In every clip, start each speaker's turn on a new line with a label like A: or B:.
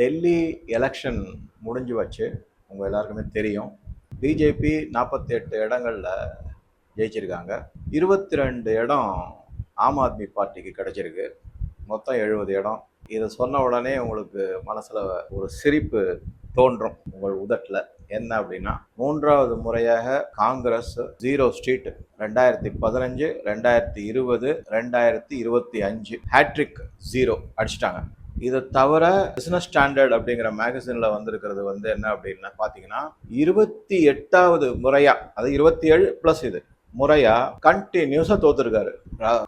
A: Delhi election முடிஞ்சு வச்சு உங்கள் எல்லாருக்குமே தெரியும். பிஜேபி நாற்பத்தி எட்டு இடங்களில் ஜெயிச்சிருக்காங்க. இருபத்தி ரெண்டு இடம் ஆம் ஆத்மி பார்ட்டிக்கு கிடச்சிருக்கு. மொத்தம் எழுபது இடம். இதை சொன்ன உடனே உங்களுக்கு மனசில் ஒரு சிரிப்பு தோன்றும் உங்கள் உதட்டில். என்ன அப்படின்னா மூன்றாவது முறையாக காங்கிரஸ் ஜீரோ ஸ்ட்ரீட் ரெண்டாயிரத்தி பதினஞ்சு ரெண்டாயிரத்தி இருபது ரெண்டாயிரத்தி இருபத்தி அஞ்சு. ஹேட்ரிக் ஜீரோ அடிச்சிட்டாங்க. இதை தவிர பிஸ்னஸ் ஸ்டாண்டர்ட் அப்படிங்கிற மேகசினில் வந்திருக்கிறது வந்து என்ன அப்படின்னா பார்த்தீங்கன்னா இருபத்தி எட்டாவது முறையா அது இருபத்தி ஏழு பிளஸ் இது முறையா கண்டினியூஸாக தோத்துருக்காரு.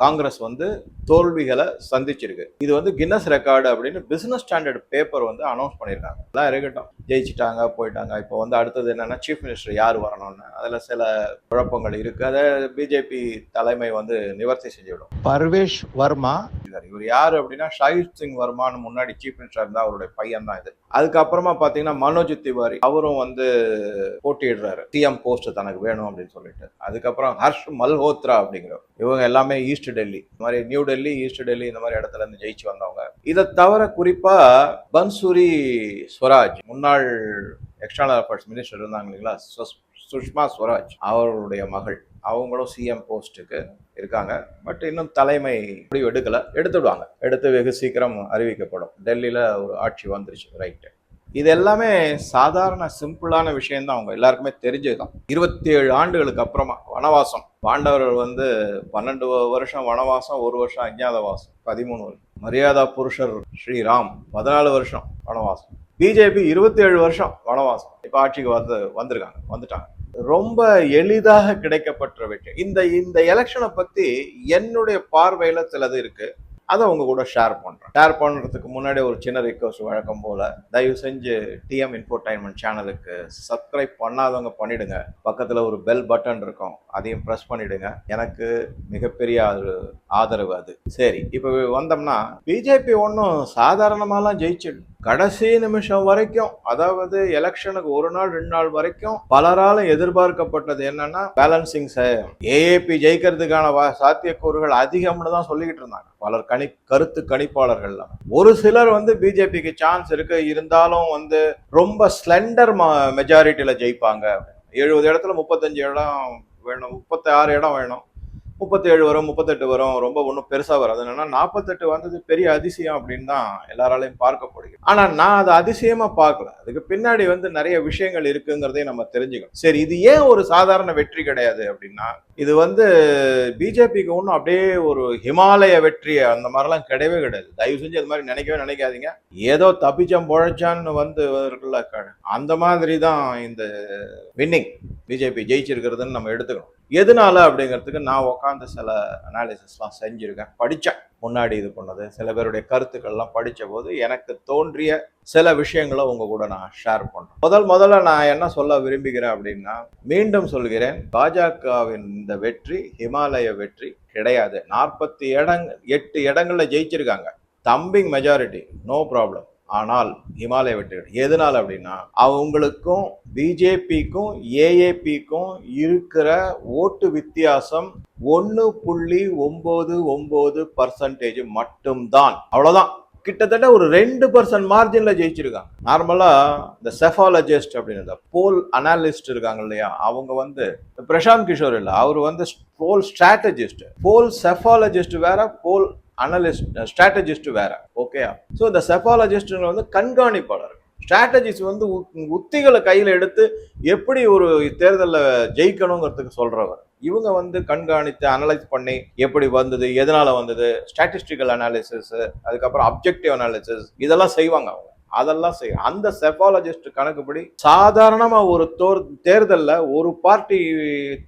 A: காங்கிரஸ் வந்து தோல்விகளை சந்திச்சிருக்கு. இது வந்து கின்னஸ் ரெக்கார்டு அப்படின்னு பிஸ்னஸ் ஸ்டாண்டர்ட் பேப்பர் வந்து அனௌன்ஸ் பண்ணியிருக்காங்க. எல்லாம் இருக்கட்டும் ஜெயிச்சிட்டாங்க போயிட்டாங்க. இப்போ வந்து அடுத்தது என்னன்னா சீஃப் மினிஸ்டர் யார் வரணும்னு. அதில் சில குழப்பங்கள் இருக்கு. அதை பிஜேபி தலைமை வந்து நிவர்த்தி செஞ்சுவிடும்.
B: பர்வேஷ் வர்மா
A: இருக்காரு. இவர் யாரு அப்படின்னா ஷாஹித் சிங் வர்மான்னு முன்னாடி சீஃப் மினிஸ்டர் இருந்தா அவருடைய பையன் தான் இது. அதுக்கப்புறமா பார்த்தீங்கன்னா மனோஜ் திவாரி அவரும் வந்து போட்டியிடுறாரு. சிஎம் போஸ்ட் தனக்கு வேணும் அப்படின்னு சொல்லிட்டு. அதுக்கப்புறம் ஹர்ஷ் மல்ஹோத்ரா அப்படிங்கிறவர். இவங்க எல்லாமே ஈஸ்ட் டெல்லி இந்த மாதிரி நியூ டெல்லி ஈஸ்ட் டெல்லி இந்த மாதிரி இடத்துல இருந்து ஜெயிச்சு வந்தவங்க. இதை தவிர குறிப்பா பன்சூரி ஸ்வராஜ் முன்னாள் எக்ஸ்டர்னல் அஃபேர்ஸ் மினிஸ்டர் இருந்தாங்க இல்லைங்களா? சுஷ்மா ஸ்வராஜ் அவர்களுடைய மகள். அவங்களும் சிஎம் போஸ்ட்டுக்கு இருக்காங்க. பட் இன்னும் தலைமை முடிவு எடுக்கலை. எடுத்துடுவாங்க. எடுத்து வெகு சீக்கிரம் அறிவிக்கப்படும். டெல்லியில் ஒரு ஆட்சி வந்துருச்சு. ரைட்டு இது எல்லாமே சாதாரண சிம்பிளான விஷயம்தான். அவங்க எல்லாருக்குமே தெரிஞ்சதுதான். இருபத்தி ஏழு ஆண்டுகளுக்கு அப்புறமா வனவாசம். பாண்டவர்கள் வந்து பன்னெண்டு வருஷம் வனவாசம் ஒரு வருஷம் அஞ்ஞாதவாசம் பதிமூணு வருஷம். மரியாதா புருஷர் ஸ்ரீராம் பதினாலு வருஷம் வனவாசம். பிஜேபி இருபத்தி ஏழு வருஷம் வனவாசம். இப்போ ஆட்சிக்கு வந்து வந்திருக்காங்க. வந்துட்டாங்க. ரொம்ப எளிதாக கிடைக்கப்பட்ட விஷயம் இந்த இந்த எலெக்ஷனை பத்தி என்னுடைய பார்வையில சிலது இருக்கு. அதை உங்க கூட ஷேர் பண்றேன். ஷேர் பண்றதுக்கு முன்னாடி ஒரு சின்ன ரிக்வஸ்ட் வழக்கம் போல தயவு செஞ்சு டிஎம் இன்ஃபோர்டைன்மெண்ட் சேனலுக்கு சப்ஸ்கிரைப் பண்ணாதவங்க பண்ணிடுங்க. பக்கத்துல ஒரு பெல் பட்டன் இருக்கும். அதையும் ப்ரெஸ் பண்ணிடுங்க. எனக்கு மிகப்பெரிய ஒரு ஆதரவு அது. சரி இப்போ வந்தோம்னா பிஜேபி ஒன்றும் சாதாரணமாலாம் ஜெயிச்சிடும் கடைசி நிமிஷம் வரைக்கும் அதாவது எலெக்ஷனுக்கு ஒரு நாள் ரெண்டு நாள் வரைக்கும் பலராலும் எதிர்பார்க்கப்பட்டது என்னன்னா பேலன்சிங் ஏஏபி ஜெயிக்கிறதுக்கான வா- சாத்தியக்கூறுகள் அதிகம்னு தான் சொல்லிக்கிட்டு இருந்தாங்க. பலர் கணி கருத்து கணிப்பாளர்கள்லாம். ஒரு சிலர் வந்து பிஜேபிக்கு சான்ஸ் இருக்கு. இருந்தாலும் வந்து ரொம்ப ஸ்லெண்டர் மெஜாரிட்டியில ஜெயிப்பாங்க. எழுபது இடத்துல முப்பத்தஞ்சு இடம் வேணும். முப்பத்தி ஆறு இடம் வேணும். முப்பத்தேழு வரும் முப்பத்தெட்டு வரும் ரொம்ப ஒன்றும் பெருசா வராது. என்னன்னா நாற்பத்தெட்டு வந்தது பெரிய அதிசயம் அப்படின்னு தான் எல்லாராலையும் பார்க்கப்படுகிறது. ஆனால் நான் அதை அதிசயமாக பார்க்கல. அதுக்கு பின்னாடி வந்து நிறைய விஷயங்கள் இருக்குங்கிறதையும் நம்ம தெரிஞ்சுக்கணும். சரி இது ஏன் ஒரு சாதாரண வெற்றி கிடையாது அப்படின்னா இது வந்து பிஜேபிக்கு ஒன்றும் அப்படியே ஒரு ஹிமாலய வெற்றி அந்த மாதிரிலாம் கிடையவே கிடையாது. தயவு செஞ்சு அது மாதிரி நினைக்கவே நினைக்காதீங்க. ஏதோ தப்பிச்சம் பொழைச்சான்னு வந்து இருக்குல்ல க- அந்த மாதிரி தான் இந்த வின்னிங். பிஜேபி ஜெயிச்சிருக்கிறதுன்னு நம்ம எடுத்துக்கணும். எதனால அப்படிங்கிறதுக்கு நான் உட்காந்து சில அனாலிசிஸ்லாம் செஞ்சுருக்கேன். படித்தேன் முன்னாடி இது பண்ணது. சில பேருடைய கருத்துக்கள்லாம் படித்த போது எனக்கு தோன்றிய சில விஷயங்களை உங்கள் கூட நான் ஷேர் பண்ணுறேன் முதல் முதல்ல நான் என்ன சொல்ல விரும்புகிறேன் அப்படின்னா மீண்டும் சொல்கிறேன் பாஜகவின் இந்த வெற்றி ஹிமாலய வெற்றி கிடையாது. நாற்பத்தி இடங் எட்டு இடங்களில் ஜெயிச்சிருக்காங்க. தம்பிங் மெஜாரிட்டி நோ ப்ராப்ளம் ஆனால் இமாலய வெற்றிகள் எதனால் அப்படின்னா அவங்களுக்கும் பிஜேபிக்கும் ஏஏபிக்கும் இருக்கிற ஓட்டு வித்தியாசம் ஒன்று புள்ளி ஒம்பது ஒம்பது பர்சன்டேஜ் மட்டும்தான். அவ்வளோதான் கிட்டத்தட்ட ஒரு ரெண்டு பர்சன்ட் மார்ஜினில் ஜெயிச்சிருக்காங்க. நார்மலாக இந்த செஃபாலஜிஸ்ட் அப்படின்னு இந்த போல் அனாலிஸ்ட் இருக்காங்க இல்லையா அவங்க வந்து பிரசாந்த் கிஷோர் இல்லை அவர் வந்து போல் ஸ்ட்ராட்டஜிஸ்ட் போல் செஃபாலஜிஸ்ட் வேற போல் அனலிஸ்ட் ஸ்ட்ராட்டஜிஸ்ட் uh, வேற ஓகே ஸோ இந்த செஃபாலஜிஸ்ட்ங்க வந்து கண்காணிப்பாளர். ஸ்ட்ராட்டஜிஸ் வந்து உத்திகளை கையில் எடுத்து எப்படி ஒரு தேர்தலில் ஜெயிக்கணுங்கிறதுக்கு சொல்றவர். இவங்க வந்து கண்காணித்து அனலைஸ் பண்ணி எப்படி வந்தது எதனால வந்தது ஸ்டாட்டிஸ்டிக்கல் அனாலிசிஸ் அதுக்கப்புறம் அப்ஜெக்டிவ் அனாலிசிஸ் இதெல்லாம் செய்வாங்க அவங்க. அதெல்லாம் செய்யும் அந்த செஃபாலஜிஸ்ட் கணக்குப்படி சாதாரணமா ஒரு தோர் தேர்தலில் ஒரு பார்ட்டி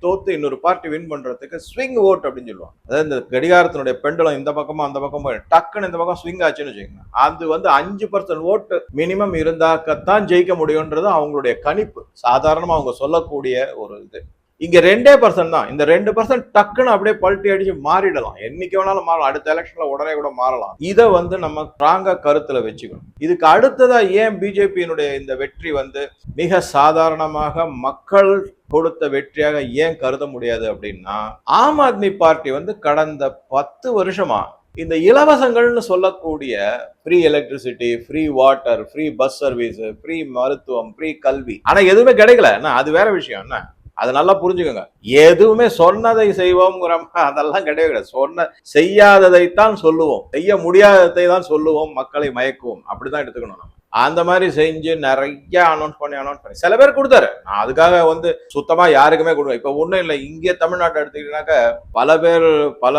A: தோத்து இன்னொரு பார்ட்டி வின் பண்றதுக்கு ஸ்விங் ஓட் அப்படின்னு சொல்லுவாங்க. அதாவது இந்த கடிகாரத்தினுடைய பெண்டலம் இந்த பக்கமா அந்த பக்கமா டக்குன்னு இந்த பக்கம் ஸ்விங் ஆச்சுன்னு வச்சுக்கோங்க. அது வந்து அஞ்சு பர்சன்ட் ஓட்டு மினிமம் இருந்தாக்கத்தான் ஜெயிக்க முடியும்ன்றது அவங்களுடைய கணிப்பு. சாதாரணமா அவங்க சொல்லக்கூடிய ஒரு இது. இங்க ரெண்டே பர்சன்ட் தான். இந்த ரெண்டு பர்சன்ட் டக்குன்னு அப்படியே பல்ட்டி அடிச்சு மாறிடலாம். என்னைக்கு வேணாலும் மாறலாம். அடுத்த எலெக்ஷன்ல உடனே கூட மாறலாம். இதை வந்து நம்ம ஸ்ட்ராங்கா கருத்துல வச்சுக்கணும். இதுக்கு அடுத்ததா ஏன் பிஜேபியினுடைய இந்த வெற்றி வந்து மிக சாதாரணமாக மக்கள் கொடுத்த வெற்றியாக ஏன் கருத முடியாது அப்படின்னா ஆம் ஆத்மி பார்ட்டி வந்து கடந்த பத்து வருஷமா இந்த இலவசங்கள்னு சொல்லக்கூடிய free electricity free water free bus service free மருத்துவம் ஃப்ரீ கல்வி. ஆனா எதுவுமே கிடைக்கல. என்ன? அது வேற விஷயம். என்ன? அதை நல்லா புரிஞ்சுக்கோங்க. எதுவுமே சொன்னதை செய்வோம்ங்கிற அதெல்லாம் கிடையவே கிடையாது. சொன்ன செய்யாததைத்தான் சொல்லுவோம். செய்ய முடியாததை தான் சொல்லுவோம். மக்களை மயக்குவோம். அப்படிதான் எடுத்துக்கணும் நம்ம. அந்த மாதிரி செஞ்சு நிறைய அனௌன்ஸ் பண்ணி அனௌன்ஸ் பண்ணி. சில பேர் கொடுத்தாரு. நான் அதுக்காக வந்து சுத்தமா யாருக்குமே கொடுக்க இப்ப ஒண்ணும் இல்லை. இங்கே தமிழ்நாட்டை எடுத்துக்கிட்டீங்கன்னாக்க பல பேர் பல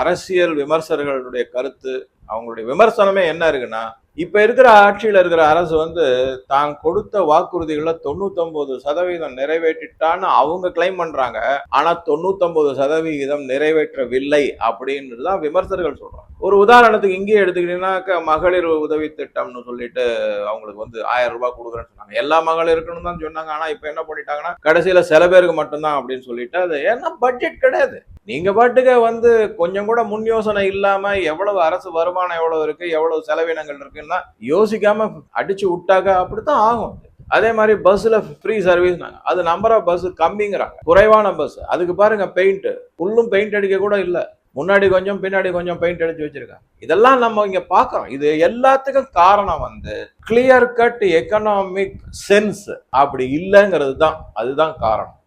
A: அரசியல் விமர்சகர்களுடைய கருத்து அவங்களுடைய விமர்சனமே என்ன இருக்குன்னா இப்ப இருக்கிற ஆட்சியில் இருக்கிற அரசு வந்து தான் கொடுத்த வாக்குறுதிகளை தொண்ணூத்தொன்பது சதவீதம் நிறைவேற்றிட்டான்னு அவங்க கிளைம் பண்றாங்க. ஆனா தொண்ணூத்தொன்பது சதவிகிதம் நிறைவேற்றவில்லை அப்படின்னு தான் விமர்சகர்கள் சொல்றாங்க. ஒரு உதாரணத்துக்கு இங்கேயே எடுத்துக்கிட்டீங்கன்னாக்க மகளிர் உதவி திட்டம்னு சொல்லிட்டு அவங்களுக்கு வந்து ஆயிரம் ரூபாய் கொடுக்குறேன்னு சொன்னாங்க. எல்லா மகளிருக்குன்னு தான் சொன்னாங்க. ஆனா இப்ப என்ன பண்ணிட்டாங்கன்னா கடைசியில சில பேருக்கு மட்டும்தான் அப்படின்னு சொல்லிட்டு அது ஏன்னா பட்ஜெட் கிடையாது. நீங்க பாட்டுக்க வந்து கொஞ்சம் கூட முன் யோசனை இல்லாம எவ்வளவு அரசு வருமானம் எவ்வளவு இருக்கு எவ்வளவு செலவினங்கள் இருக்குன்னா யோசிக்காம அடிச்சு விட்டாக்க அப்படித்தான் ஆகும். அதே மாதிரி பஸ்ல ஃப்ரீ சர்வீஸ் அது நம்பர் ஆஃப் பஸ் கம்மிங்கிறாங்க. குறைவான பஸ் அதுக்கு பாருங்க பெயிண்ட் ஃபுல்லும் பெயிண்ட் அடிக்க கூட இல்லை. முன்னாடி கொஞ்சம் பின்னாடி கொஞ்சம் பெயிண்ட் அடிச்சு வச்சிருக்காங்க. இதெல்லாம் நம்ம இங்க பாக்குறோம். இது எல்லாத்துக்கும் காரணம் வந்து கிளியர் கட் எக்கனாமிக் சென்ஸ் அப்படி இல்லைங்கிறது தான். அதுதான் காரணம்.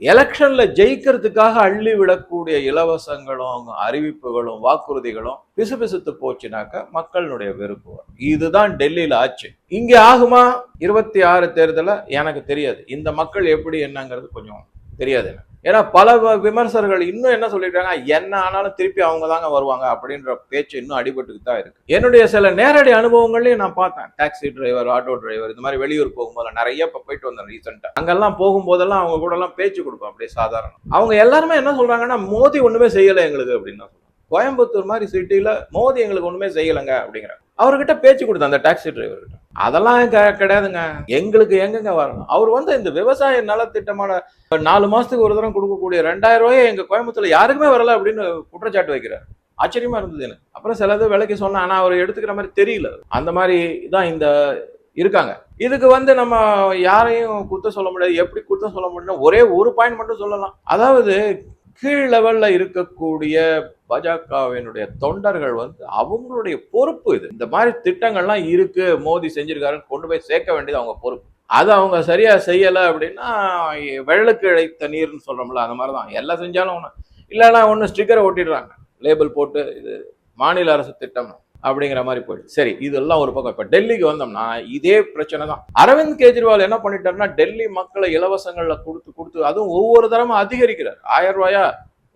A: எலெக்ஷன்ல ஜெயிக்கிறதுக்காக அள்ளி விடக்கூடிய இலவசங்களும் அறிவிப்புகளும் வாக்குறுதிகளும் பிசுபிசுத்து போச்சுனாக்க மக்களுடைய வெறுப்பு வரும். இதுதான் டெல்லியில ஆச்சு. இங்க ஆகுமா? இருபத்தி ஆறு தேர்தல எனக்கு தெரியாது. இந்த மக்கள் எப்படி என்னங்கிறது கொஞ்சம் தெரியாது எனக்கு ஏன்னா பல வ- விமர்சகர்கள் இன்னும் என்ன சொல்லிட்டாங்க என்ன ஆனாலும் திருப்பி அவங்க தாங்க வருவாங்க அப்படின்ற பேச்சு இன்னும் அடிபட்டுக்கு தான் இருக்கு. என்னுடைய சில நேரடி அனுபவங்களையும் நான் பார்த்தேன். டாக்ஸி டிரைவர் ஆட்டோ டிரைவர் இந்த மாதிரி வெளியூர் போகும்போது நிறைய இப்போ போயிட்டு வந்தேன் ரீசெண்டாக அங்கெல்லாம் போகும்போதெல்லாம் அவங்க கூட எல்லாம் பேச்சு கொடுப்பேன் அப்படியே சாதாரணம். அவங்க எல்லாருமே என்ன சொல்றாங்கன்னா மோதி ஒன்றுமே செய்யலை எங்களுக்கு அப்படின்னு கோயம்புத்தூர் மாதிரி சிட்டியில மோதி எங்களுக்கு ஒண்ணுமே செய்யலைங்க அப்படிங்கிற. அவர்கிட்ட பேச்சு கொடுத்தேன் அந்த டாக்ஸி டிரைவர்கிட்ட அதெல்லாம் க- கிடையாதுங்க. எங்களுக்கு எங்கங்க வரணும்? அவர் வந்து இந்த விவசாய நலத்திட்டமான நாலு மாசத்துக்கு ஒரு தரம் கொடுக்கக்கூடிய ரெண்டாயிரம் ரூபாயை எங்க கோயம்புத்தூர்ல யாருக்குமே வரல அப்படின்னு குற்றச்சாட்டு வைக்கிறார். ஆச்சரியமா இருந்தது எனக்கு. அப்புறம் சிலது விலைக்கு சொன்னேன். ஆனா அவர் எடுத்துக்கிற மாதிரி தெரியல. அந்த மாதிரி தான் இந்த இருக்காங்க. இதுக்கு வந்து நம்ம யாரையும் குத்த சொல்ல முடியாது. எப்படி குத்த சொல்ல முடியும் ஒரே ஒரு பாயிண்ட் மட்டும் சொல்லலாம். அதாவது கீழ் லெவல்ல இருக்கக்கூடிய பாஜகவினுடைய தொண்டர்கள் வந்து அவங்களுடைய பொறுப்பு இது. இந்த மாதிரி திட்டங்கள்லாம் இருக்கு மோடி செஞ்சிருக்காருன்னு கொண்டு போய் சேர்க்க வேண்டியது அவங்க பொறுப்பு. அது அவங்க சரியா செய்யலை அப்படின்னா வெள்ளக்கு இழைத்த நீர்னு சொல்றோம்ல அந்த மாதிரி தான் எல்லாம் செஞ்சாலும் ஒன்று இல்லைன்னா ஒன்று ஸ்டிக்கரை ஒட்டிடுறாங்க. லேபிள் போட்டு இது மாநில அரசு திட்டம்னு. அப்படிங்கிற மாதிரி போயிடுது சரி இதெல்லாம் ஒரு பக்கம். இப்போ டெல்லிக்கு வந்தோம்னா இதே பிரச்சனை தான். அரவிந்த் கெஜ்ரிவால் என்ன பண்ணிட்டாருன்னா டெல்லி மக்களை இலவசங்களில் கொடுத்து கொடுத்து அதுவும் ஒவ்வொரு தரமும் அதிகரிக்கிறார். ஆயிரம் ரூபாயா?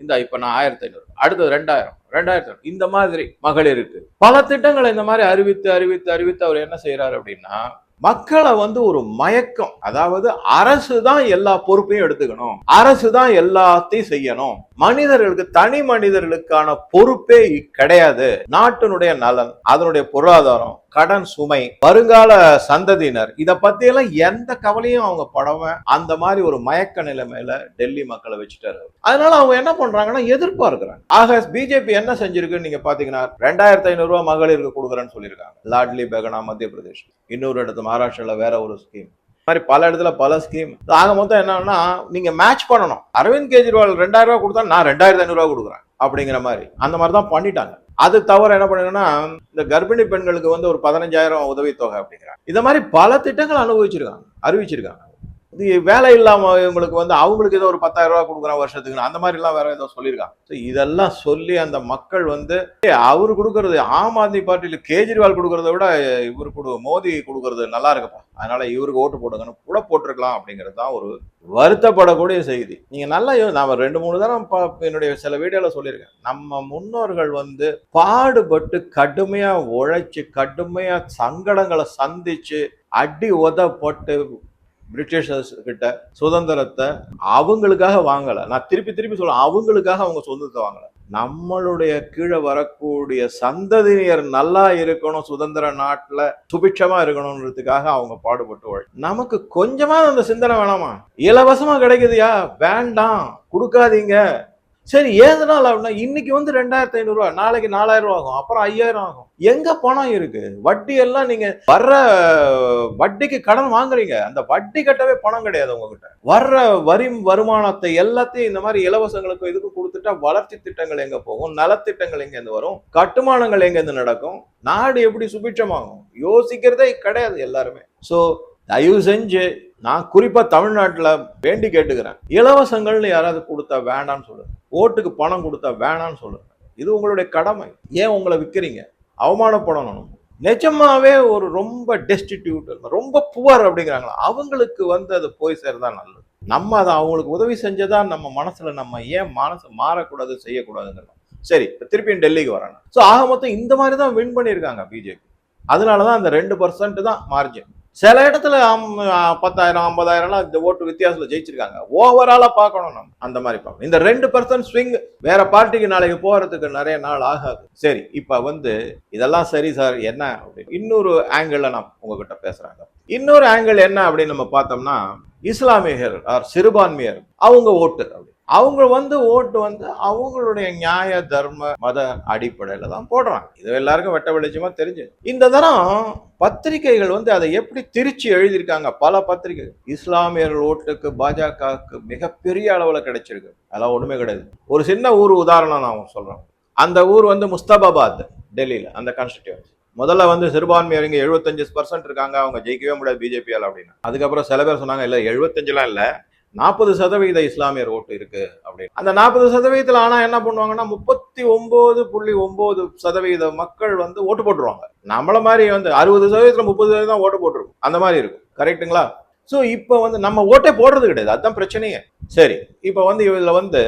A: இந்த இப்போ நான் ஆயிரத்தி ஐநூறு அடுத்தது ரெண்டாயிரம். ரெண்டாயிரத்தி ஐநூறு. இந்த மாதிரி மகளிருக்கு. பல திட்டங்களை இந்த மாதிரி அறிவித்து அறிவித்து அறிவித்து அவர் என்ன செய்யறாரு அப்படின்னா மக்களை வந்து ஒரு மயக்கம். அதாவது அரசு தான் எல்லா பொறுப்பையும் எடுத்துக்கணும். அரசு தான் எல்லாத்தையும் செய்யணும். மனிதர்களுக்கு தனி மனிதர்களுக்கான பொறுப்பே கிடையாது. நாட்டினுடைய நலன் அதனுடைய பொருளாதாரம் கடன் சுமை வருங்கால சந்ததியினர் இதை பத்தி எல்லாம் எந்த கவலையும் அவங்க படவ அந்த மாதிரி ஒரு மயக்க நிலைமையில டெல்லி மக்களை வச்சுட்டாரு அதனால அவங்க என்ன பண்றாங்கன்னா எதிர்பார்க்கிறாங்க. ஆக பிஜேபி என்ன செஞ்சிருக்குன்னு நீங்க பாத்தீங்கன்னா ரெண்டாயிரத்தி ஐநூறு ரூபாய் மகளிருக்கு கொடுக்குறேன்னு சொல்லியிருக்காங்க. லாட்லி பெகனா மத்திய பிரதேஷ் இன்னொரு இடத்து மகாராஷ்டிரால வேற ஒரு ஸ்கீம் மாதிரி பல இடத்துல பல ஸ்கீம் ஆக மொத்தம் என்னன்னா நீங்க மேட்ச் பண்ணணும். அரவிந்த் கெஜ்ரிவால் ரெண்டாயிரம் ரூபாய் கொடுத்தா நான் ரெண்டாயிரத்தி ஐநூறுரூவா கொடுக்குறேன் அப்படிங்கிற மாதிரி. அந்த மாதிரி தான் பண்ணிட்டாங்க. அது தவிர என்ன பண்ணுங்கன்னா இந்த கர்ப்பிணி பெண்களுக்கு வந்து ஒரு பதினஞ்சாயிரம் உதவித்தொகை அப்படிங்கிறாங்க. இந்த மாதிரி பல திட்டங்கள் அனுபவிச்சிருக்காங்க அறிவிச்சிருக்காங்க. இது வேலை இல்லாமல் இவங்களுக்கு வந்து அவங்களுக்கு ஏதோ ஒரு பத்தாயிரம் ரூபா கொடுக்குறேன் வருஷத்துக்கு அந்த மாதிரிலாம் வேற ஏதோ சொல்லியிருக்காங்க. ஸோ இதெல்லாம் சொல்லி அந்த மக்கள் வந்து அவர் கொடுக்கறது ஆம் ஆத்மி பார்ட்டியில கேஜ்ரிவால் கொடுக்கறத விட இவர் கொடு மோடி கொடுக்கறது நல்லா இருக்குப்பா. அதனால இவருக்கு ஓட்டு போடுங்கன்னு கூட போட்டிருக்கலாம் அப்படிங்கிறது தான் ஒரு வருத்தப்படக்கூடிய செய்தி. நீங்க நல்லா யோ- நான் ரெண்டு மூணு தரம் என்னுடைய சில வீடியோல சொல்லியிருக்கேன். நம்ம முன்னோர்கள் வந்து பாடுபட்டு கடுமையா உழைச்சு கடுமையா சங்கடங்களை சந்திச்சு அடி உதப்பட்டு பிரிட்டிஷர்ஸ் கிட்ட சுதந்திரத்தை அவங்களுக்காக வாங்கல. நான் திருப்பி திருப்பி சொல்ல அவங்களுக்காக அவங்க சுதந்திரத்தை வாங்கல. நம்மளுடைய கீழே வரக்கூடிய சந்ததியினர் நல்லா இருக்கணும் சுதந்திர நாட்டில் சுபிட்சமா இருக்கணும்ன்றதுக்காக அவங்க பாடுபட்டு நமக்கு கொஞ்சமா அந்த சிந்தனை வேணாமா? இலவசமா கிடைக்குதுயா? வேண்டாம். கொடுக்காதீங்க. சரி ஏதனால அப்படின்னா இன்னைக்கு வந்து ரெண்டாயிரத்தி ஐநூறுரூவா நாளைக்கு நாலாயிரம் ரூபா ஆகும் அப்புறம் ஐயாயிரம் ஆகும். எங்க பணம் இருக்கு? வட்டி எல்லாம் நீங்க வர்ற வட்டிக்கு கடன் வாங்குறீங்க. அந்த வட்டி கட்டவே பணம் கிடையாது உங்ககிட்ட. வர்ற வரி வருமானத்தை எல்லாத்தையும் இந்த மாதிரி இலவசங்களுக்கும் இதுக்கு கொடுத்துட்டா வளர்ச்சி திட்டங்கள் எங்க போகும்? நலத்திட்டங்கள் எங்க இருந்து வரும்? கட்டுமானங்கள் எங்க இருந்து நடக்கும்? நாடு எப்படி சுபிட்சமாகும்? யோசிக்கிறதே கிடையாது எல்லாருமே. சோ தயவு செஞ்சு நான் குறிப்பா தமிழ்நாட்டுல வேண்டி கேட்டுக்கிறேன். இலவசங்கள்னு யாராவது கொடுத்தா வேண்டாம்னு சொல்லுங்க. ஓட்டுக்கு பணம் கொடுத்தா வேணான்னு சொல்லுங்க இது உங்களுடைய கடமை. ஏன் உங்களை விற்கிறீங்க அவமானப்படணும் நிஜமாவே ஒரு ரொம்ப டெஸ்டிடியூட் ரொம்ப புவர் அப்படிங்கிறாங்களா? அவங்களுக்கு வந்து அது போய் சேரதா நல்லது. நம்ம அதை அவங்களுக்கு உதவி செஞ்சதா நம்ம மனசுல நம்ம ஏன் மனசு மாறக்கூடாது செய்யக்கூடாதுங்கிறோம் சரி இப்போ திருப்பியும் டெல்லிக்கு வராங்க ஸோ ஆக மொத்தம் இந்த மாதிரி தான் வின் பண்ணியிருக்காங்க பிஜேபி அதனால தான் அந்த ரெண்டு பர்சன்ட் தான் மார்ஜின் சில இடத்துல பத்தாயிரம் ஐம்பதாயிரம்லாம் இந்த ஓட்டு வித்தியாசத்தில் ஜெயிச்சிருக்காங்க. ஓவராலாக பார்க்கணும் நம்ம. அந்த மாதிரி பார்க்கணும். இந்த ரெண்டு பர்சன்ட் ஸ்விங் வேற பார்ட்டிக்கு நாளைக்கு போகிறதுக்கு நிறைய நாள் ஆகாது. சரி இப்போ வந்து இதெல்லாம் சரி சார் என்ன அப்படின்னு இன்னொரு ஆங்கிளில் நான் உங்ககிட்ட பேசுகிறாங்க இன்னொரு ஆங்கிள் என்ன அப்படின்னு நம்ம பார்த்தோம்னா இஸ்லாமியர் ஆர் சிறுபான்மையர் அவங்க ஓட்டு அப்படி. அவங்க வந்து ஓட்டு வந்து அவங்களுடைய நியாய தர்ம மத அடிப்படையில தான் போடுறாங்க. இது எல்லாருக்கும் வெட்ட வெளிச்சமா தெரிஞ்சு. இந்த தரம் பத்திரிகைகள் வந்து அதை எப்படி திருச்சி எழுதியிருக்காங்க? பல பத்திரிகை. இஸ்லாமியர்கள் ஓட்டுக்கு பாஜகவுக்கு மிகப்பெரிய அளவில் கிடைச்சிருக்கு. அதெல்லாம் ஒண்ணுமே கிடையாது. ஒரு சின்ன ஊர் உதாரணம் நான் சொல்றேன். அந்த ஊர் வந்து முஸ்தபாபாத் டெல்லியில அந்த கான்ஸ்டிடியூன்சி முதல்ல வந்து சிறுபான்மையவங்க எழுபத்தஞ்சு பர்சன்ட் இருக்காங்க. அவங்க ஜெயிக்கவே முடியாது பிஜேபியால் அப்படின்னு. அதுக்கப்புறம் சில பேர் சொன்னாங்க இல்லை எழுபத்தஞ்சுலாம் இல்லை. நாற்பது சதவீத இஸ்லாமியர் ஓட்டு இருக்கு அப்படின்னு. அந்த நாற்பது சதவீதத்துல ஆனா என்ன பண்ணுவாங்கன்னா முப்பத்தி ஒன்பது புள்ளி ஒன்பது சதவீத மக்கள் வந்து ஓட்டு போட்டுருவாங்க. நம்மள மாதிரி வந்து அறுபது சதவீதத்துல முப்பது சதவீதம் ஓட்டு போட்டிருக்கும். அந்த மாதிரி இருக்கும். கரெக்ட்டுங்களா ஸோ இப்போ வந்து நம்ம ஓட்டே போடுறது கிடையாது. அதுதான் பிரச்சனையே. சரி இப்போ வந்து இதில் வந்து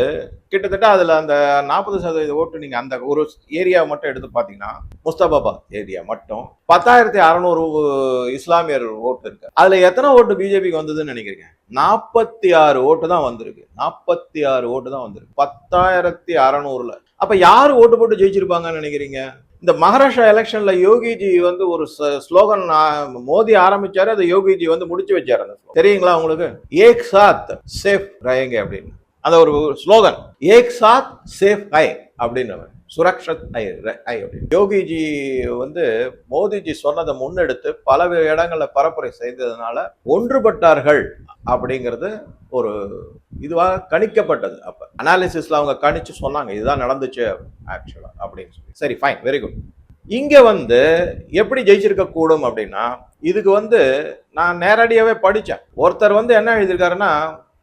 A: கிட்டத்தட்ட அதில் அந்த நாற்பது சதவீத ஓட்டு நீங்கள் அந்த ஒரு ஏரியாவை மட்டும் எடுத்து பார்த்தீங்கன்னா முஸ்தபாபாத் ஏரியா மட்டும் பத்தாயிரத்தி அறநூறு இஸ்லாமியர் ஓட்டு இருக்கு. அதில் எத்தனை ஓட்டு பிஜேபிக்கு வந்ததுன்னு நினைக்கிறீங்க? நாற்பத்தி ஆறு ஓட்டு தான் வந்திருக்கு. நாற்பத்தி ஆறு ஓட்டு தான் வந்திருக்கு. பத்தாயிரத்தி அறநூறுல. அப்போ யார் ஓட்டு போட்டு ஜெயிச்சிருப்பாங்கன்னு நினைக்கிறீங்க? இந்த மகாராஷ்டிரா எலெக்ஷன்ல யோகிஜி வந்து ஒரு ஸ்லோகன் மோதி ஆரம்பிச்சாரு அதை யோகிஜி வந்து முடிச்சு வச்சாரு அந்த தெரியுங்களா உங்களுக்கு? ஏக் சாத் சேஃப் ரயங்க அப்படின்னு. அந்த ஒரு ஸ்லோகன். ஏக் சாத் சேஃப் ஹை அப்படின்னு சுரக்ஷத் ஐ ஐ யோகிஜி வந்து மோதிஜி சொன்னதை முன்னெடுத்து பல இடங்களில் பரப்புரை செய்ததுனால ஒன்றுபட்டார்கள் அப்படிங்கிறது ஒரு இதுவாக கணிக்கப்பட்டது அப்போ. அனாலிசிஸில் அவங்க கணிச்சு சொன்னாங்க இதுதான் நடந்துச்சு ஆக்சுவலாக அப்படின்னு சொல்லி. சரி ஃபைன் வெரி குட் இங்கே வந்து எப்படி ஜெயிச்சிருக்க கூடும் அப்படின்னா இதுக்கு வந்து நான் நேரடியாகவே படித்தேன் ஒருத்தர் வந்து என்ன எழுதியிருக்காருன்னா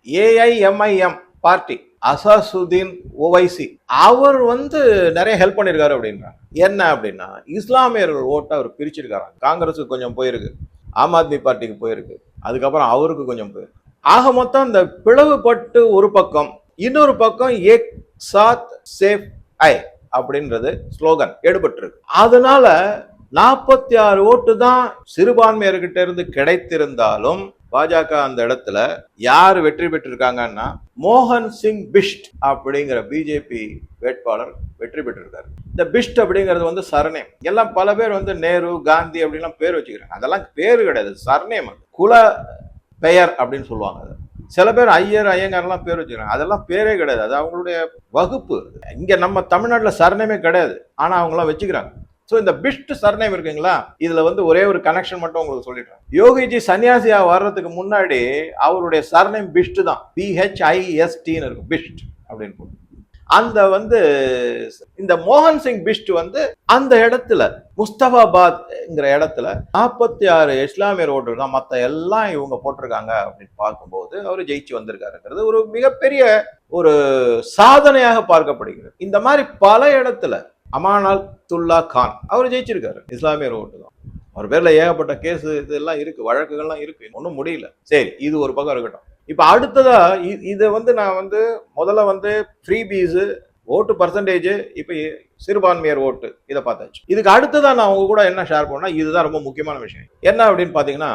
A: ஏஐஎம்ஐஎம் பார்ட்டி அசாசுதீன் ஓவைசி அவர் வந்து நிறைய ஹெல்ப் பண்ணியிருக்காரு அப்படின்றாங்க என்ன அப்படின்னா இஸ்லாமியர்கள் ஓட்டை அவர் பிரிச்சிருக்காராங்க காங்கிரஸுக்கு கொஞ்சம் போயிருக்கு ஆம் ஆத்மி பார்ட்டிக்கு போயிருக்கு அதுக்கப்புறம் அவருக்கு கொஞ்சம் போயிருக்கு. ஆக மொத்தம் இந்த பிளவுபட்டு ஒரு பக்கம் இன்னொரு பக்கம் ஏக் சாத் சேஃப் ஐ அப்படின்றது ஸ்லோகன் எடுபட்டிருக்கு. அதனால நாற்பத்தி ஆறு ஓட்டு தான் சிறுபான்மையர்கிட்ட இருந்து கிடைத்திருந்தாலும் பாஜக அந்த இடத்துல யார் வெற்றி பெற்றிருக்காங்கன்னா மோகன் சிங் பிஷ்ட் அப்படிங்கிற பிஜேபி வேட்பாளர் வெற்றி பெற்றிருக்காரு. இந்த பிஷ்ட் அப்படிங்கிறது வந்து சரணேம் எல்லாம் பல பேர் வந்து நேரு காந்தி அப்படின்லாம் பேர் வச்சுக்கிறாங்க. அதெல்லாம் பேர் கிடையாது. சரணேம் அது. குல பெயர் அப்படின்னு சொல்லுவாங்க அது. சில பேர் ஐயர் ஐயங்காரெல்லாம் பேர் வச்சுக்கிறாங்க. அதெல்லாம் பேரே கிடையாது. அது அவங்களுடைய வகுப்பு. இங்கே நம்ம தமிழ்நாட்டில் சரணமே கிடையாது. ஆனால் அவங்களாம் வச்சுக்கிறாங்க. ஸோ இந்த பிஷ்ட் சர்நேம் இருக்குங்களா? இதுல வந்து ஒரே ஒரு கனெக்ஷன் மட்டும் உங்களுக்கு சொல்லிடுறேன். யோகிஜி சன்னியாசியா வர்றதுக்கு முன்னாடி அவருடைய சர்நேம் பிஷ்ட் தான். பிஹெச்ஐஎஸ்டின்னு இருக்கும். பிஷ்ட் அப்படின்னு போட்டு. அந்த வந்து இந்த மோகன் சிங் பிஷ்ட் வந்து அந்த இடத்துல முஸ்தபாபாத்ங்கிற இடத்துல நாற்பத்தி ஆறு இஸ்லாமியர் ஓட்டு தான். மற்ற எல்லாம் இவங்க போட்டிருக்காங்க அப்படின்னு பார்க்கும்போது அவர் ஜெயிச்சு வந்திருக்காருங்கிறது ஒரு மிகப்பெரிய ஒரு சாதனையாக பார்க்கப்படுகிறது. இந்த மாதிரி பல இடத்துல அமானால் துல்லா கான். அவர் ஜெயிச்சிருக்காரு. இஸ்லாமியர் ஓட்டு தான். அவர் பேர்ல ஏகப்பட்ட கேஸ் இதெல்லாம் இருக்கு. வழக்குகள்லாம் இருக்கு. ஒன்றும் முடியல. சரி இது ஒரு பக்கம் இருக்கட்டும். இப்போ அடுத்ததா இதை வந்து நான் வந்து முதல்ல வந்து ஃப்ரீ பீஸு ஓட்டு பர்சன்டேஜ் இப்போ சிறுபான்மையர் ஓட்டு இதை பார்த்தாச்சு. இதுக்கு அடுத்ததா நான் அவங்க கூட என்ன ஷேர் பண்ணால் இதுதான் ரொம்ப முக்கியமான விஷயம். என்ன அப்படின்னு பார்த்தீங்கன்னா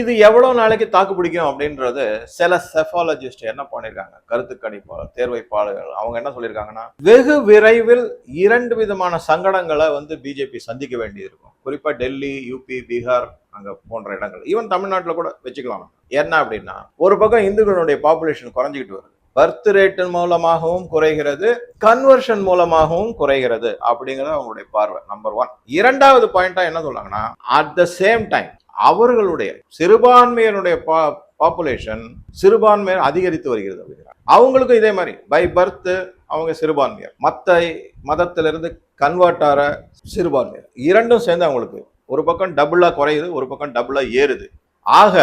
A: இது எவ்வளோ நாளைக்கு தாக்கு பிடிக்கும் அப்படின்றது சில செஃபாலஜிஸ்ட் என்ன பண்ணியிருக்காங்க கருத்து கணிப்பாளர் தேர்வைப்பாளர்கள் அவங்க என்ன சொல்லியிருக்காங்கன்னா வெகு விரைவில் இரண்டு விதமான சங்கடங்களை வந்து பிஜேபி சந்திக்க வேண்டியிருக்கும் குறிப்பாக டெல்லி யூபி பீகார் அங்கே போன்ற இடங்கள். ஈவன் தமிழ்நாட்டில் கூட வச்சுக்கலாம். என்ன அப்படின்னா ஒரு பக்கம் இந்துக்களுடைய பாப்புலேஷன் குறைஞ்சிக்கிட்டு வருது. பர்த் ரேட்டு மூலமாகவும் குறைகிறது கன்வர்ஷன் மூலமாகவும் குறைகிறது அப்படிங்கிறது அவங்களுடைய பார்வை நம்பர் ஒன் இரண்டாவது பாயிண்டா என்ன சொல்றாங்கன்னா அட் த சேம் டைம் அவர்களுடைய சிறுபான்மையினுடைய பாப்புலேஷன் சிறுபான்மையர் அதிகரித்து வருகிறது அப்படிங்கிறாங்க. அவங்களுக்கும் இதே மாதிரி பை பர்த் அவங்க சிறுபான்மையர் மற்ற மதத்திலிருந்து கன்வெர்ட் ஆகிற சிறுபான்மையர். இரண்டும் சேர்ந்து அவங்களுக்கு ஒரு பக்கம் டபுளாக குறையுது ஒரு பக்கம் டபுளாக ஏறுது. ஆக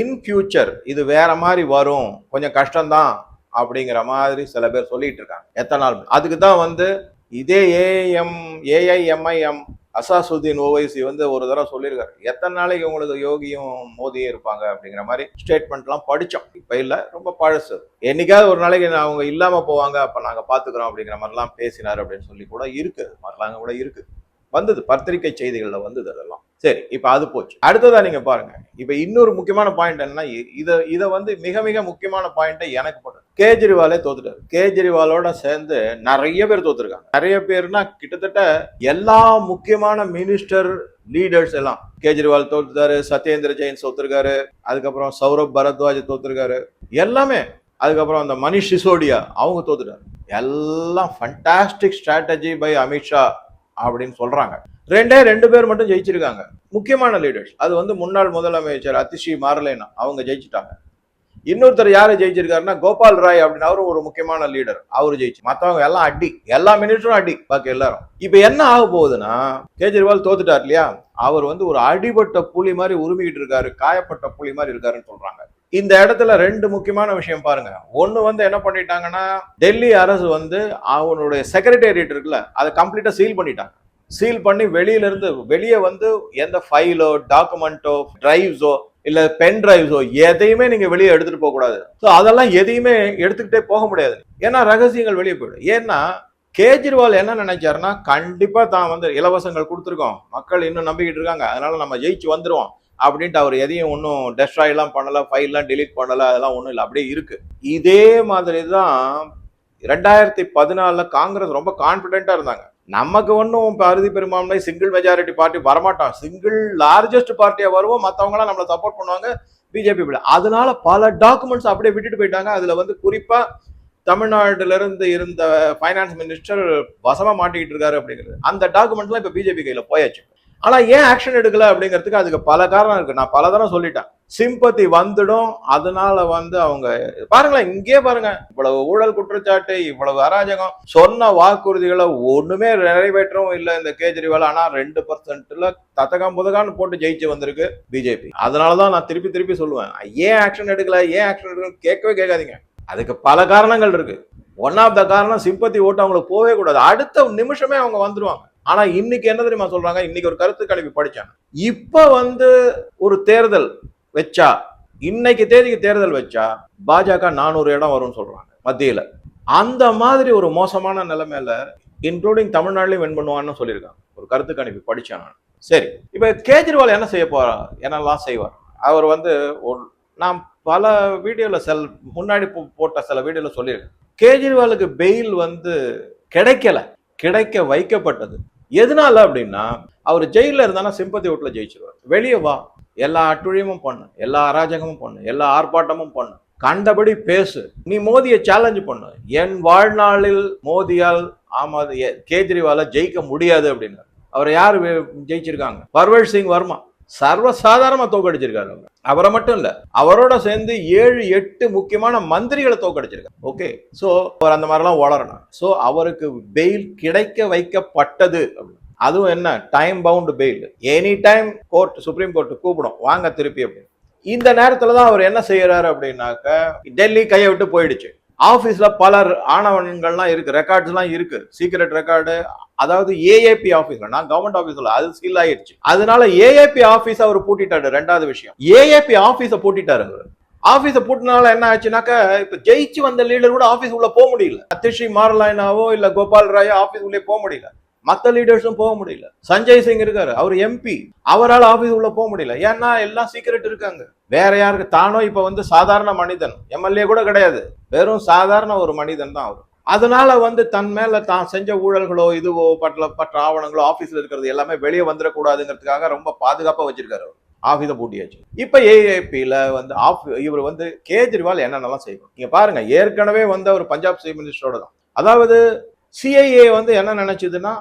A: இன் ஃபியூச்சர் இது வேற மாதிரி வரும் கொஞ்சம் கஷ்டம்தான் அப்படிங்கிற மாதிரி சில பேர் சொல்லிட்டு இருக்காங்க. எத்தனை நாள் அதுக்கு தான் வந்து இதே ஏஎம் ஏஐஎம்ஐஎம் அசாசுதீன் ஓவைசி வந்து ஒரு தடவை சொல்லியிருக்காரு. எத்தனை நாளைக்கு உங்களுக்கு யோகியும் மோதியும் இருப்பாங்க அப்படிங்கிற மாதிரி ஸ்டேட்மெண்ட்லாம் படித்தோம் இப்போ இல்லை ரொம்ப பழசு. என்னைக்காவது ஒரு நாளைக்கு அவங்க இல்லாமல் போவாங்க அப்போ நாங்கள் பார்த்துக்குறோம் அப்படிங்கிற மாதிரிலாம் பேசினார் அப்படின்னு சொல்லி கூட இருக்குது. மாதிரிலாம் கூட இருக்குது. வந்தது பத்திரிகை செய்திகளில் வந்தது அதெல்லாம். சரி இப்போ அது போச்சு. அடுத்ததா நீங்க பாருங்க. இப்போ இன்னொரு முக்கியமான பாயிண்ட் என்னன்னா இதை இதை வந்து மிக மிக முக்கியமான பாயிண்ட்டை எனக்கு போட்டது. கேஜ்ரிவாலே தோத்துட்டாரு. கேஜ்ரிவாலோட சேர்ந்து நிறைய பேர் தோத்துருக்காங்க. நிறைய பேர்னா கிட்டத்தட்ட எல்லா முக்கியமான மினிஸ்டர் லீடர்ஸ் எல்லாம். கேஜ்ரிவால் தோத்துட்டாரு சத்யேந்திர ஜெயின் தோத்துருக்காரு அதுக்கப்புறம் சௌரப் பரத்வாஜ் தோத்துருக்காரு. எல்லாமே அதுக்கப்புறம் அந்த மணிஷ் சிசோடியா அவங்க தோத்துட்டாரு. எல்லாம் ஃபண்டாஸ்டிக் ஸ்ட்ராட்டஜி பை அமித்ஷா அப்படின்னு சொல்றாங்க. ரெண்டே ரெண்டு பேர் மட்டும் ஜெயிச்சிருக்காங்க. முக்கியமான லீடர்ஸ் அது வந்து முன்னாள் முதலமைச்சர் அதிஷி மாரலேனா. அவங்க ஜெயிச்சிட்டாங்க. இன்னொருத்தர் யார் ஜெயிச்சிருக்காருன்னா கோபால் ராய் அப்படின்னு அவரும் ஒரு முக்கியமான லீடர் அவரு ஜெயிச்சு மற்றவங்க எல்லாம் அடி. எல்லா மினிஸ்டரும் அடி. பாக்கி எல்லாரும். இப்ப என்ன ஆக போகுதுன்னா கேஜ்ரிவால் தோத்துட்டார் இல்லையா? அவர் வந்து ஒரு அடிபட்ட புலி மாதிரி உருமிக்கிட்டு இருக்காரு காயப்பட்ட புலி மாதிரி இருக்காருன்னு சொல்றாங்க. இந்த இடத்துல ரெண்டு முக்கியமான விஷயம் பாருங்க. ஒன்று வந்து என்ன பண்ணிட்டாங்கன்னா டெல்லி அரசு வந்து அவனுடைய செக்ரட்டேரியட் இருக்குல்ல அதை கம்ப்ளீட்டா சீல் பண்ணிட்டாங்க. சீல் பண்ணி வெளியில இருந்து வெளியே வந்து எந்த ஃபைலோ டாக்குமெண்ட்டோ டிரைவ்ஸோ இல்லை பென் டிரைவ்ஸோ எதையுமே நீங்கள் வெளியே எடுத்துகிட்டு போகக்கூடாது ஸோ அதெல்லாம் எதையுமே எடுத்துக்கிட்டே போக முடியாது. ஏன்னா ரகசியங்கள் வெளியே போயிடும். ஏன்னா கேஜ்ரிவால் என்ன நினைச்சாருன்னா கண்டிப்பாக தான் வந்து இலவசங்கள் கொடுத்துருக்கோம். மக்கள் இன்னும் நம்பிக்கிட்டு இருக்காங்க. அதனால நம்ம ஜெயிச்சு வந்துடுவோம் அப்படின்ட்டு அவர் எதையும் ஒன்றும் டெஸ்ட்ராய்லாம் பண்ணலை ஃபைல்லாம் டிலீட் பண்ணல அதெல்லாம் ஒன்றும் இல்லை. அப்படியே இருக்குது இதே மாதிரி தான் ரெண்டாயிரத்தி பதினாலில் காங்கிரஸ் ரொம்ப கான்ஃபிடென்ட்டாக இருந்தாங்க. நமக்கு ஒன்றும் இப்போ அறுதி பெரும்பான்மை சிங்கிள் மெஜாரிட்டி பார்ட்டி வரமாட்டோம். சிங்கிள் லார்ஜஸ்ட் பார்ட்டியாக வருவோம். மற்றவங்களாம் நம்மளை சப்போர்ட் பண்ணுவாங்க. பிஜேபி அதனால பல டாக்குமெண்ட்ஸ் அப்படியே விட்டுட்டு போயிட்டாங்க. அதில் வந்து குறிப்பாக தமிழ்நாட்டிலிருந்து இருந்து இருந்த ஃபைனான்ஸ் மினிஸ்டர் வசமாக மாட்டிக்கிட்டு இருக்காரு அப்படிங்கிறது. அந்த டாக்குமெண்ட்லாம் இப்போ பிஜேபி கையில் போயாச்சு. ஆனால் ஏன் ஆக்ஷன் எடுக்கல அப்படிங்கிறதுக்கு அதுக்கு பல காரணம் இருக்கு. நான் பல தரம் சொல்லிட்டேன். சிம்பத்தி வந்துடும். அதனால வந்து அவங்க பாருங்களேன் இங்கே பாருங்க. இவ்வளவு ஊழல் குற்றச்சாட்டு இவ்வளவு அராஜகம். சொன்ன வாக்குறுதிகளை ஒண்ணுமே நிறைவேற்றவும் இல்லை இந்த கேஜ்ரிவால். ஆனா ரெண்டு பர்சன்ட்ல தத்தகம் புதகான்னு போட்டு ஜெயிச்சு வந்திருக்கு பிஜேபி. அதனாலதான் நான் திருப்பி திருப்பி சொல்லுவேன். ஏன் ஆக்ஷன் எடுக்கல? ஏன் ஆக்ஷன் எடுக்கல கேட்கவே கேட்காதீங்க. அதுக்கு பல காரணங்கள் இருக்கு. ஒன் ஆஃப் த காரணம் சிம்பத்தி ஓட்டு அவங்களுக்கு போகவே கூடாது. அடுத்த நிமிஷமே அவங்க வந்துருவாங்க. ஆனா இன்னைக்கு என்ன தெரியுமா சொல்றாங்க? இன்னைக்கு ஒரு கருத்து கணிப்பு படிச்சாங்க இப்ப வந்து ஒரு தேர்தல் வச்சா இன்னைக்கு தேதிக்கு தேர்தல் வச்சா பாஜக நானூறு இடம் வரும்னு சொல்றாங்க மத்தியில. அந்த மாதிரி ஒரு மோசமான நிலைமையில இன்க்ளூடிங் தமிழ்நாட்டிலையும் வின் பண்ணுவான்னு சொல்லியிருக்காங்க. ஒரு கருத்து கணிப்பு படிச்சேன் நான். சரி இப்ப கேஜ்ரிவால் என்ன செய்ய போறா? என்னெல்லாம் செய்வார்? அவர் வந்து ஒரு நான் பல வீடியோவில் செல் முன்னாடி போட்ட சில வீடியோவில் சொல்லியிருக்கேன். கேஜ்ரிவாலுக்கு பெயில் வந்து கிடைக்கல. கிடைக்க வைக்கப்பட்டது எதனால அப்படின்னா அவர் ஜெயிலில் இருந்தானா சிம்பத்தி ஓட்டில் ஜெயிச்சிருவார் வெளியே வா எல்லா அட்டுழியமும் பண்ணு எல்லா அராஜகமும் பண்ணு எல்லா ஆர்ப்பாட்டமும் பண்ணு கண்டபடி பேசு நீ மோதியை சேலஞ்ச் பண்ணு என் வாழ்நாளில் மோதியால் ஆமாது கேஜ்ரிவால ஜெயிக்க முடியாது அப்படின்னாரு அவர் யார் ஜெயிச்சிருக்காங்க பர்வல் சிங் வர்மா சர்வசாதாரணமா தோக்கடிச்சிருக்காரு அவரை. மட்டும் இல்ல அவரோட சேர்ந்து ஏழு எட்டு முக்கியமான மந்திரிகளை தோக்கடிச்சிருக்காரு. ஓகே சோ அவர் அந்த மாதிரிலாம் வளரணும். சோ அவருக்கு பெயில் கிடைக்க வைக்கப்பட்டது அதுவும் என்ன? Time bound bail any time court supreme court கூப்பிடும். வாங்க திருப்பி அப்படின்னு. இந்த நேரத்துல தான் அவர் என்ன செய்யறாரு அப்படின்னாக்க டெல்லி கையை விட்டு போயிடுச்சு. ஆஃபீஸில் பல ஆணவன்கள்லாம் இருக்குது ரெக்கார்ட்ஸ்லாம் இருக்குது சீக்ரெட் ரெக்கார்டு அதாவது ஏஏபி ஆபீஸ்ல நான் கவர்மெண்ட் ஆபீஸ்ல அது சீல் ஆயிடுச்சு. அதனால ஏஏபி ஆஃபீஸ் அவர் பூட்டிட்டாரு ரெண்டாவது விஷயம். ஏஏபி ஆஃபீஸை பூட்டிட்டாரு அவர். ஆபீஸ பூட்டினால என்ன ஆச்சுனாக்கா இப்ப ஜெயிச்சு வந்த லீடர் கூட ஆஃபீஸ் உள்ள போக முடியல. அத்திஷி மாரலாயினாவோ இல்ல கோபால் ராயோ ஆஃபீஸ் உள்ளே போக முடியல. மற்ற லீடர்ஸும் போக முடியல. சஞ்சய் சிங் இருக்காரு அவர் எம்பி அவரால் ஆபீஸ் உள்ள போக முடியல. ஏன்னா எல்லாம் சீக்கிரட் இருக்காங்க. வேற யாருக்கு? தானோ இப்ப வந்து சாதாரண மனிதன். எம்எல்ஏ கூட கிடையாது. வெறும் சாதாரண ஒரு மனிதன் தான் அவர். அதனால வந்து தன் மேல தான் செஞ்ச ஊழல்களோ இதுவோ பட்ல பற்ற ஆவணங்களோ ஆபீஸ்ல இருக்கிறது எல்லாமே வெளியே வந்துடக்கூடாதுங்கிறதுக்காக ரொம்ப பாதுகாப்பா வச்சிருக்காரு அவர். ஆஃபீஸை பூட்டியாச்சு. இப்போ ஏஏபியில் வந்து ஆஃப் இவர் வந்து கேஜ்ரிவால் என்னென்னலாம் செய்யணும் நீங்க பாருங்க ஏற்கனவே வந்து அவர் பஞ்சாப் சீஃப் மினிஸ்டரோட தான். அதாவது சிஐஏ வந்து என்ன நினைச்சதுன்னா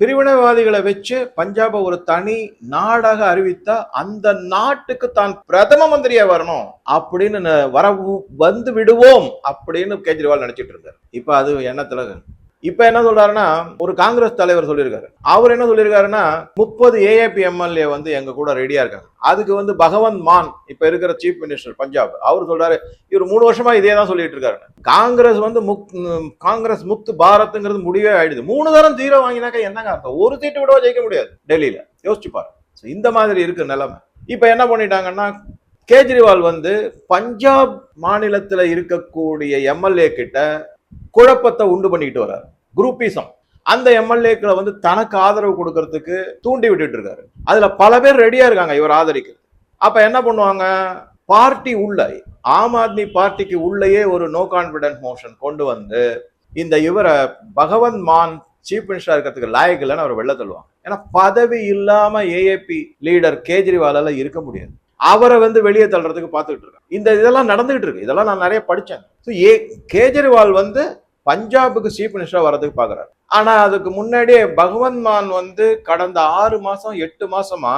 A: பிரிவினைவாதிகளை வச்சு பஞ்சாபை ஒரு தனி நாடாக அறிவித்தா அந்த நாட்டுக்கு தான் பிரதம மந்திரியா வரணும் அப்படின்னு வர வந்து விடுவோம் அப்படின்னு கேஜ்ரிவால் நினைச்சிட்டு இருந்தார். இப்ப அது எண்ணத்துல இப்ப என்ன சொல்றாருன்னா ஒரு காங்கிரஸ் தலைவர் சொல்லியிருக்காரு. அவர் என்ன சொல்லியிருக்காருன்னா முப்பது ஏஏபி எம்எல்ஏ வந்து எங்க கூட ரெடியா இருக்காங்க. அதுக்கு வந்து பகவந்த் மான் இப்ப இருக்கிற சீஃப் மினிஸ்டர் பஞ்சாப் அவர் சொல்றாரு இவர் மூணு வருஷமா இதே தான் சொல்லிட்டு இருக்காரு காங்கிரஸ் வந்து முக் காங்கிரஸ் முக்து பாரத்ங்கிறது முடிவே ஆயிடுது. மூணு தரம் ஜீரோ வாங்கினாக்கா என்னங்க அர்த்தம்? ஒரு சீட்டு விடவா ஜெயிக்க முடியாது டெல்லியில. யோசிச்சு பாரு. இந்த மாதிரி இருக்கு நிலைமை. இப்ப என்ன பண்ணிட்டாங்கன்னா கேஜ்ரிவால் வந்து பஞ்சாப் மாநிலத்துல இருக்கக்கூடிய எம்எல்ஏ கிட்ட குழப்பத்தை உண்டு பண்ணிக்கிட்டு வர்றாரு. குரூப்பிசம். அந்த எம்எல்ஏக்களை வந்து தனக்கு ஆதரவு கொடுக்கறதுக்கு தூண்டி விட்டுட்டு இருக்காரு. அதுல பல பேர் ரெடியா இருக்காங்க இவர் ஆதரிக்க அப்ப என்ன பண்ணுவாங்க? பார்ட்டி உள்ள ஆம் ஆத்மி பார்ட்டிக்கு உள்ளேயே ஒரு நோ கான்பிடன்ஸ் மோஷன் கொண்டு வந்து இந்த இவரை பகவந்த் மான் சீஃப் மினிஸ்டர் இருக்கிறதுக்கு லாயக் இல்லைன்னு அவர் வெளில தள்ளுவாங்க. ஏன்னா பதவி இல்லாம ஏஏபி லீடர் கேஜ்ரிவாலால இருக்க முடியாது. அவரை வந்து வெளியே தள்ளுறதுக்கு பார்த்துக்கிட்டு இருக்காங்க. இந்த இதெல்லாம் நடந்துகிட்டு இருக்கு. இதெல்லாம் நான் நிறைய படித்தேன் ஸோ ஏ கேஜ்ரிவால் வந்து பஞ்சாபுக்கு சீஃப் மினிஸ்டரா வர்றதுக்கு பாக்குறாரு. ஆனா அதுக்கு முன்னாடியே பகவந்த் மான் வந்து கடந்த ஆறு மாசம் எட்டு மாசமா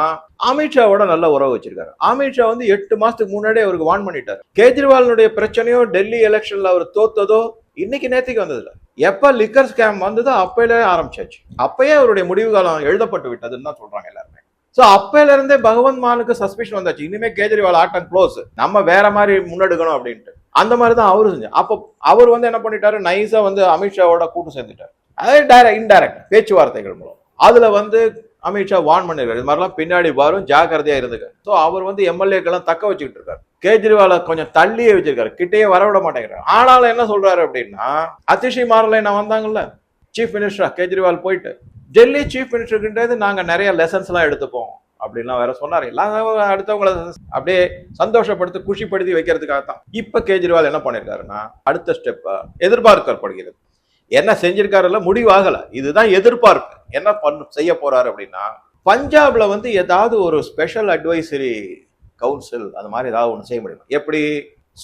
A: அமித்ஷாவோட நல்ல உறவு வச்சிருக்காரு. அமித்ஷா வந்து எட்டு மாசத்துக்கு முன்னாடியே அவருக்கு வார்ன் பண்ணிட்டாரு. கேஜ்ரிவாலினுடைய பிரச்சனையோ டெல்லி எலெக்ஷன்ல அவர் தோத்ததோ இன்னைக்கு நேற்றுக்கு வந்ததில்ல. எப்ப லிக்கர் ஸ்கேம் வந்ததோ அப்பையிலே ஆரம்பிச்சாச்சு. அப்பயே அவருடைய முடிவு காலம் எழுதப்பட்டு விட்டதுன்னு தான் சொல்றாங்க எல்லாருமே. சோ அப்பையில இருந்தே பகவந்த் மானுக்கு சஸ்பிஷன் வந்தாச்சு. இனிமே கேஜ்ரிவால் ஆட்டம் க்ளோஸ் நம்ம வேற மாதிரி முன்னெடுக்கணும் அப்படின்ட்டு. அந்த மாதிரி தான் அவரும் செஞ்சார். அப்போ அவர் வந்து என்ன பண்ணிட்டாரு? நைஸாக வந்து அமித்ஷாவோட கூட்டு சேர்ந்துட்டார். அதே டைரக்ட் இன்டைரக்ட் பேச்சுவார்த்தைகள் மூலம். அதில் வந்து அமித்ஷா வார்ன் பண்ணிருக்காரு. இது மாதிரிலாம் பின்னாடி வரும் ஜாக்கிரதையாக இருந்துக்க. ஸோ அவர் வந்து எம்எல்ஏக்கெல்லாம் தக்க வச்சுக்கிட்டு இருக்காரு. கேஜ்ரிவாலை கொஞ்சம் தள்ளியே வச்சிருக்காரு. கிட்டேயே வரவிட மாட்டேங்கிறாரு. ஆனாலும் என்ன சொல்றாரு அப்படின்னா அதிஷி என்ன வந்தாங்கல்ல சீஃப் மினிஸ்டரா கேஜ்ரிவால் போயிட்டு டெல்லி சீஃப் மினிஸ்டர்கிட்டது நாங்கள் நிறைய லெசன்ஸ்லாம் எடுத்துப்போம். அப்படின்லாம் வேற சொன்னார். எல்லாம் அடுத்தவங்கள அப்படியே சந்தோஷப்படுத்தி குஷிப்படுத்தி வைக்கிறதுக்காக தான் இப்போ கேஜ்ரிவால் என்ன பண்ணியிருக்காருன்னா அடுத்த ஸ்டெப் எதிர்பார்க்கப்படுகிறது. என்ன செஞ்சிருக்காருல முடிவாகலை. இதுதான் எதிர்பார்ப்பு. என்ன பண்ண செய்ய போறாரு அப்படின்னா பஞ்சாப்ல வந்து ஏதாவது ஒரு ஸ்பெஷல் அட்வைசரி கவுன்சில் அது மாதிரி ஏதாவது ஒன்று செய்ய முடியும்? எப்படி?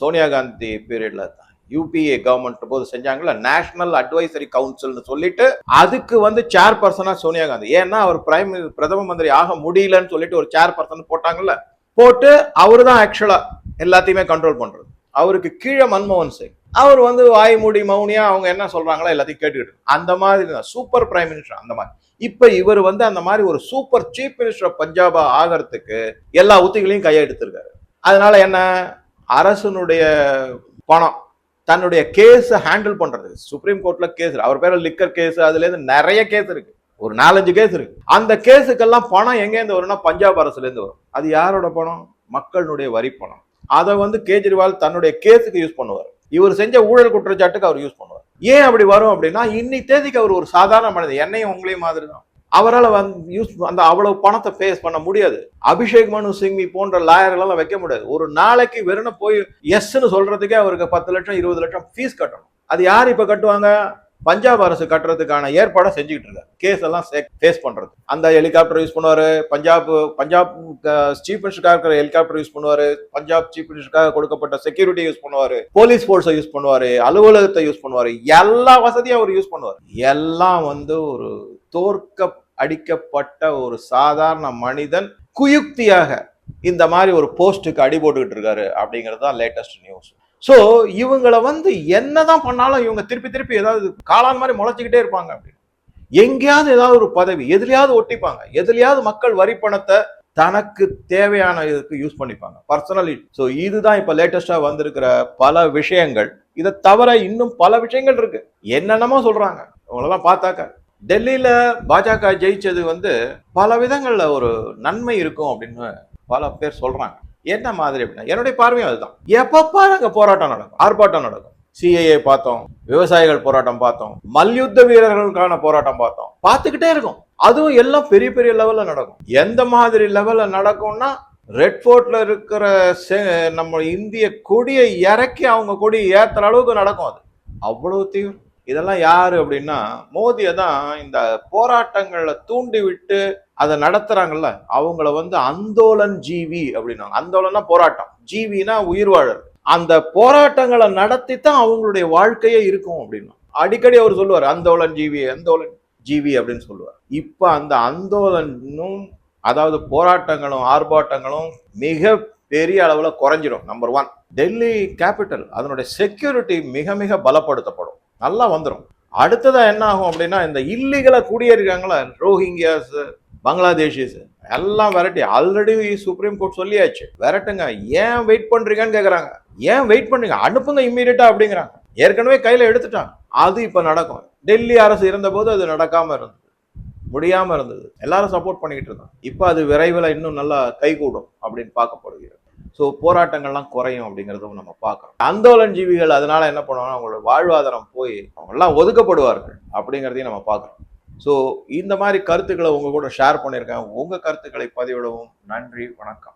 A: சோனியா காந்தி பீரியட்ல யூபிஏ கவர்மெண்ட் போது செஞ்சாங்கல்ல நேஷனல் அட்வைசரி கவுன்சில்னு சொல்லிட்டு அதுக்கு வந்து சேர் பர்சனா சோனியா காந்தி. ஏன்னா அவர் பிரைம் பிரதம மந்திரி ஆக முடியலன்னு சொல்லிட்டு ஒரு சேர் பர்சன் போட்டாங்கல்ல போட்டு அவரு தான் ஆக்சுவலா எல்லாத்தையுமே கண்ட்ரோல் பண்றது. அவருக்கு கீழே மன்மோகன் சிங். அவர் வந்து வாய் மூடி மௌனியா அவங்க என்ன சொல்றாங்களோ எல்லாத்தையும் கேட்டுக்கிட்டு அந்த மாதிரி தான் சூப்பர் பிரைம் மினிஸ்டர் அந்த மாதிரி. இப்ப இவர் வந்து அந்த மாதிரி ஒரு சூப்பர் சீஃப் மினிஸ்டர் பஞ்சாபா ஆகிறதுக்கு எல்லா உத்திகளையும் கையெடுத்திருக்காரு அதனால என்ன? அரசனுடைய பணம் தன்னுடைய கேஸை ஹேண்டில் பண்றது. சுப்ரீம் கோர்ட்ல கேஸ் அவர் பேர லிக்கர் கேஸ் அதுல இருந்து நிறைய கேஸ் இருக்கு. ஒரு நாலஞ்சு கேஸ் இருக்கு. அந்த கேஸுக்கெல்லாம் பணம் எங்கேருந்து வரும்னா பஞ்சாப் அரசுல இருந்து வரும். அது யாரோட பணம்? மக்களுடைய வரி பணம். அதை வந்து கேஜ்ரிவால் தன்னுடைய கேஸுக்கு யூஸ் பண்ணுவார். இவர் செஞ்ச ஊழல் குற்றச்சாட்டுக்கு அவர் யூஸ் பண்ணுவார். ஏன் அப்படி வரும் அப்படின்னா இன்னி தேதிக்கு அவர் ஒரு சாதாரண மனிதன் என்னையும் உங்களையும் மாதிரி தான் அவரால் வந்து யூஸ் அந்த அவ்வளவு பணத்தை ஃபேஸ் பண்ண முடியாது. அபிஷேக் மனு சிங்வி போன்ற லாயர்களெல்லாம் வைக்க முடியாது. ஒரு நாளைக்கு வெறும் போய் எஸ்ன்னு சொல்றதுக்கே அவருக்கு பத்து லட்சம் இருபது லட்சம் ஃபீஸ் கட்டணும். அது யார் இப்போ கட்டுவாங்க? பஞ்சாப் அரசு கட்டுறதுக்கான ஏற்பாடை செஞ்சுக்கிட்டு இருக்காரு. கேஸ் எல்லாம் ஃபேஸ் பண்றது. அந்த ஹெலிகாப்டர் யூஸ் பண்ணுவாரு. பஞ்சாப் பஞ்சாப் சீஃப் மினிஸ்டருக்காக இருக்கிற ஹெலிகாப்டர் யூஸ் பண்ணுவாரு. பஞ்சாப் சீஃப் மினிஸ்டருக்காக கொடுக்கப்பட்ட செக்யூரிட்டி யூஸ் பண்ணுவாரு. போலீஸ் ஃபோர்ஸை யூஸ் பண்ணுவாரு. அலுவலகத்தை யூஸ் பண்ணுவாரு. எல்லா வசதியும் அவர் யூஸ் பண்ணுவார். எல்லாம் வந்து ஒரு தோற்க அடிக்கப்பட்ட ஒரு சாதாரண மனிதன் குயுக்தியாக இந்த மாதிரி ஒரு போஸ்ட்டுக்கு அடி போட்டுக்கிட்டு இருக்காரு அப்படிங்கிறது தான் லேட்டஸ்ட் நியூஸ் ஸோ இவங்களை வந்து என்னதான் பண்ணாலும் இவங்க திருப்பி திருப்பி ஏதாவது காளான் மாதிரி முளைச்சிக்கிட்டே இருப்பாங்க அப்படின்னு. எங்கேயாவது ஏதாவது ஒரு பதவி எதுலையாவது ஒட்டிப்பாங்க. எதுலையாவது மக்கள் வரி பணத்தை தனக்கு தேவையான இதுக்கு யூஸ் பண்ணிப்பாங்க. பர்சனலி ஸோ இதுதான் இப்போ லேட்டஸ்டாக வந்திருக்கிற பல விஷயங்கள். இதை தவிர இன்னும் பல விஷயங்கள் இருக்கு. என்னென்னமோ சொல்றாங்க. அவங்களெல்லாம் பார்த்தாக்க டெல்லியில பாஜக ஜெயிச்சது வந்து பல விதங்கள்ல ஒரு நன்மை இருக்கும் அப்படின்னு பல பேர் சொல்றாங்க. என்ன மாதிரி அப்படின்னா என்னுடைய பார்வையும் அதுதான். எப்ப பாரு அங்க போராட்டம் நடக்கும்? ஆர்ப்பாட்டம் நடக்கும். சிஏஏ பார்த்தோம் விவசாயிகள் போராட்டம் பார்த்தோம் மல்யுத்த வீரர்களுக்கான போராட்டம் பார்த்தோம். பார்த்துக்கிட்டே இருக்கும். அதுவும் எல்லாம் பெரிய பெரிய லெவல்ல நடக்கும். எந்த மாதிரி லெவல்ல நடக்கும்னா ரெட் ஃபோர்ட்ல இருக்கிற நம்ம இந்திய கொடியை இறக்கி அவங்க கொடியை ஏற்றுற அளவுக்கு நடக்கும் அது. அவ்வளவு தீவிரம். இதெல்லாம் யாரு அப்படின்னா மோதியை தான் இந்த போராட்டங்களை தூண்டி விட்டு அதை நடத்துறாங்கல்ல அவங்கள வந்து அந்தோலன் ஜீவி அப்படின்னாங்க. அந்தோலன்னா போராட்டம். ஜீவினா உயிர் வாழர் அந்த போராட்டங்களை நடத்தி தான் அவங்களுடைய வாழ்க்கையே இருக்கும் அப்படின்னா. அடிக்கடி அவர் சொல்லுவார் அந்தோலன் ஜீவி அந்தோலன் ஜீவி அப்படின்னு சொல்லுவார். இப்ப அந்த அந்தோலனும் அதாவது போராட்டங்களும் ஆர்ப்பாட்டங்களும் மிக பெரிய அளவுல குறைஞ்சிடும் நம்பர் ஒன் டெல்லி கேபிட்டல் அதனுடைய செக்யூரிட்டி மிக மிக பலப்படுத்தப்படும். நல்லா வந்துடும் அடுத்ததாக என்ன ஆகும் அப்படின்னா இந்த இல்லீகலாக குடியேறிருக்காங்களா ரோஹிங்கியாஸ் பங்களாதேஷிஸ் எல்லாம் விரட்டி. ஆல்ரெடி சுப்ரீம் கோர்ட் சொல்லியாச்சு. விரட்டுங்க. ஏன் வெயிட் பண்ணுறீங்கன்னு கேட்குறாங்க ஏன் வெயிட் பண்ணுங்க அனுப்புங்க இம்மீடியட்டாக அப்படிங்கிறாங்க. ஏற்கனவே கையில் எடுத்துட்டாங்க. அது இப்போ நடக்கும். டெல்லி அரசு இருந்தபோது அது நடக்காமல் இருந்தது. முடியாமல் இருந்தது. எல்லாரும் சப்போர்ட் பண்ணிக்கிட்டு இருந்தோம் இப்போ அது விரைவில் இன்னும் நல்லா கைகூடும் அப்படின்னு பார்க்கப்படுகிறது. ஸோ போராட்டங்கள்லாம் குறையும் அப்படிங்கிறதும் நம்ம பார்க்குறோம். அந்தோலன் ஜீவிகள் அதனால என்ன பண்ணுவாங்கன்னா அவங்களோட வாழ்வாதாரம் போய் அவங்கெல்லாம் ஒதுக்கப்படுவார்கள் அப்படிங்கிறதையும் நம்ம பார்க்குறோம். ஸோ இந்த மாதிரி கருத்துக்களை உங்க கூட ஷேர் பண்ணியிருக்கேன். உங்க கருத்துக்களை பதிவிடவும் நன்றி வணக்கம்.